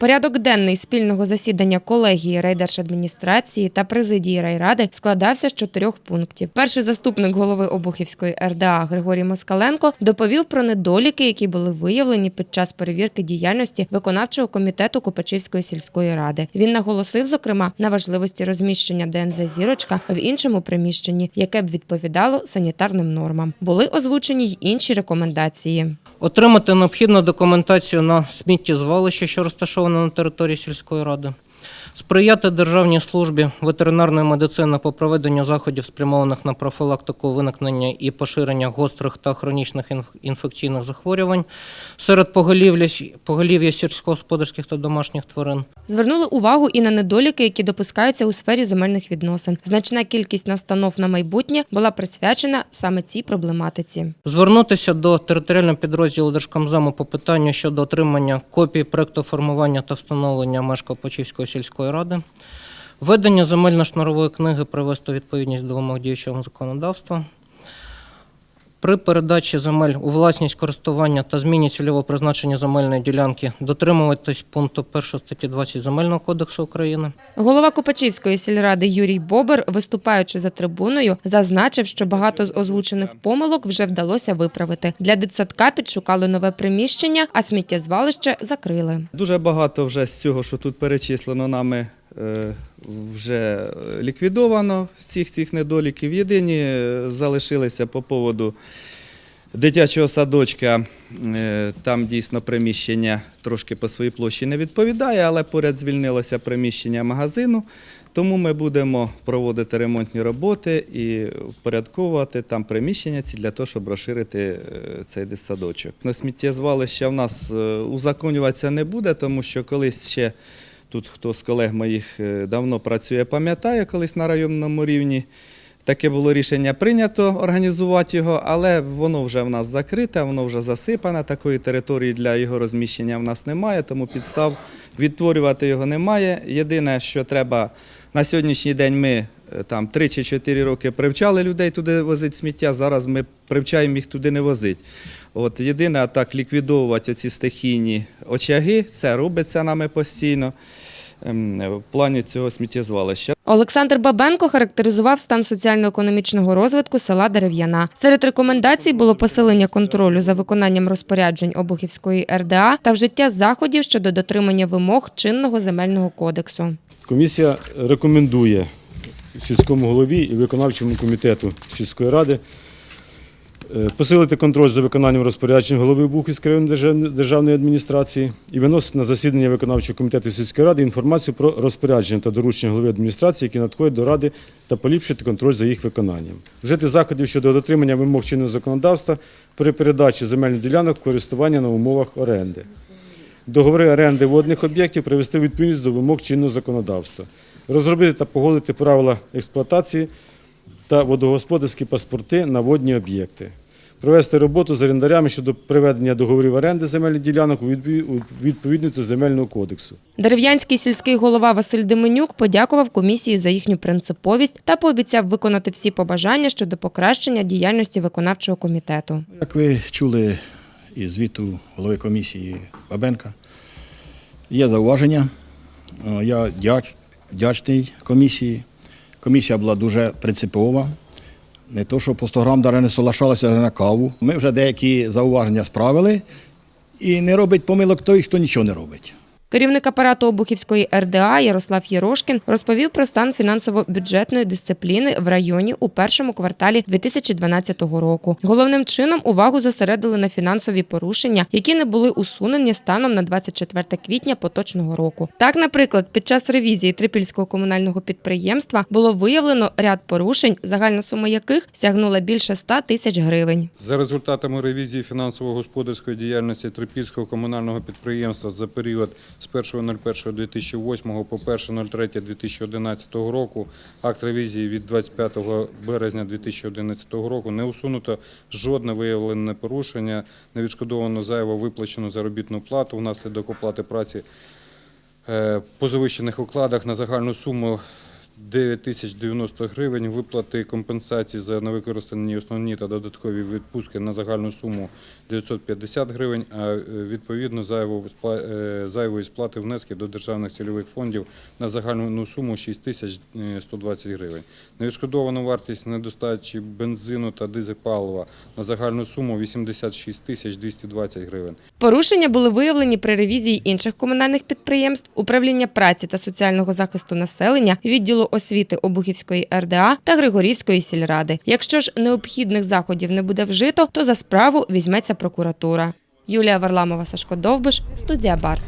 Порядок денний спільного засідання колегії райдержадміністрації та президії райради складався з чотирьох пунктів. Перший заступник голови Обухівської РДА Григорій Москаленко доповів про недоліки, які були виявлені під час перевірки діяльності виконавчого комітету Копачівської сільської ради. Він наголосив, зокрема, на важливості розміщення ДНЗ зірочка в іншому приміщенні, яке б відповідало санітарним нормам. Були озвучені й інші рекомендації. Отримати необхідну документацію на сміттєзвалище, що розташоване на території сільської ради. Сприяти Державній службі ветеринарної медицини по проведенню заходів, спрямованих на профілактику виникнення і поширення гострих та хронічних інфекційних захворювань серед поголів'я, поголів'я сільськогосподарських та домашніх тварин. Звернули увагу і на недоліки, які допускаються у сфері земельних відносин. Значна кількість настанов на майбутнє була присвячена саме цій проблематиці. Звернутися до територіального підрозділу Держкомзему по питанню щодо отримання копій проекту формування та встановлення меж Копачівської сільської ради. Введення земельно-шнурової книги привести відповідність до вимог діючого законодавства. При передачі земель у власність користування та зміні цільового призначення земельної ділянки дотримуватись пункту 1 статті 20 Земельного кодексу України. Голова Копачівської сільради Юрій Бобер, виступаючи за трибуною, зазначив, що багато з озвучених помилок вже вдалося виправити. Для дитсадка підшукали нове приміщення, а сміттєзвалище закрили. Дуже багато вже з цього, що тут перечислено нами, вже ліквідовано цих цих недоліків. Єдині е, залишилися по поводу дитячого садочка. Е, Там дійсно приміщення трошки по своїй площі не відповідає, але поряд звільнилося приміщення магазину. Тому ми будемо проводити ремонтні роботи і впорядковувати там приміщення ці для того, щоб розширити е, цей дитсадочок. На сміттєзвалище в нас е, узаконюватися не буде, тому що колись ще тут хто з колег моїх е, давно працює, пам'ятає, колись на районному рівні. Таке було рішення прийнято організувати його, але воно вже в нас закрите, воно вже засипане. Такої території для його розміщення в нас немає, тому підстав відтворювати його немає. Єдине, що треба на сьогоднішній день ми е, там 3 чи 4 роки привчали людей туди возити сміття. Зараз ми привчаємо їх туди не возити. От єдине, так ліквідовувати ці стихійні очаги, це робиться нами постійно в плані цього сміттєзвалища. Олександр Бабенко характеризував стан соціально-економічного розвитку села Дерев'яна. Серед рекомендацій було посилення контролю за виконанням розпоряджень Обухівської РДА та вжиття заходів щодо дотримання вимог чинного земельного кодексу. Комісія рекомендує сільському голові і виконавчому комітету сільської ради посилити контроль за виконанням розпоряджень голови Бухівської районної держав- державної адміністрації і виносити на засідання виконавчого комітету сільської ради інформацію про розпорядження та доручення голови адміністрації, які надходять до ради, та поліпшити контроль за їх виконанням. Вжити заходів щодо дотримання вимог чинного законодавства при передачі земельних ділянок користування на умовах оренди. Договори оренди водних об'єктів привести відповідність до вимог чинного законодавства, розробити та погодити правила експлуатації та водогосподарські паспорти на водні об'єкти, провести роботу з орендарями щодо приведення договорів оренди земельних ділянок у відповідність до земельного кодексу. Дерев'янський сільський голова Василь Деменюк подякував комісії за їхню принциповість та пообіцяв виконати всі побажання щодо покращення діяльності виконавчого комітету. Як ви чули із звіту голови комісії Бабенка, є зауваження. Е, Я дяч- вдячний комісії. Комісія була дуже принципова. Не то, що по 100 грам даре не соглашалися на каву. Ми вже деякі зауваження справили. І не робить помилок той, хто нічого не робить. Керівник апарату Обухівської РДА Ярослав Єрошкін розповів про стан фінансово-бюджетної дисципліни в районі у першому кварталі 2012 року. Головним чином увагу зосередили на фінансові порушення, які не були усунені станом на 24 квітня поточного року. Так, наприклад, під час ревізії Трипільського комунального підприємства було виявлено ряд порушень, загальна сума яких сягнула більше 100 тисяч гривень. За результатами ревізії фінансово-господарської діяльності Трипільського комунального підприємства за період з 1.01.2008 по 1.03.2011 року, акт ревізії від 25 березня 2011 року, не усунуто жодне виявлене порушення, не відшкодовано зайво виплачену заробітну плату внаслідок оплати праці е, по завищених окладах на загальну суму 9 тисяч 90 гривень, виплати компенсації за невикористані основні та додаткові відпустки на загальну суму 950 гривень, а е, відповідно е, зайвої сплати внески до державних цільових фондів на загальну суму 6 тисяч е, 120 гривень. Невідшкодовану вартість недостачі бензину та дизель-палива на загальну суму 86 тисяч 220 гривень. Порушення були виявлені при ревізії інших комунальних підприємств, управління праці та соціального захисту населення, відділу освіти Обухівської РДА та Григорівської сільради. Якщо ж необхідних заходів не буде вжито, то за справу візьметься прокуратура. Юлія Варламова, Сашко Довбиш, студія Барт.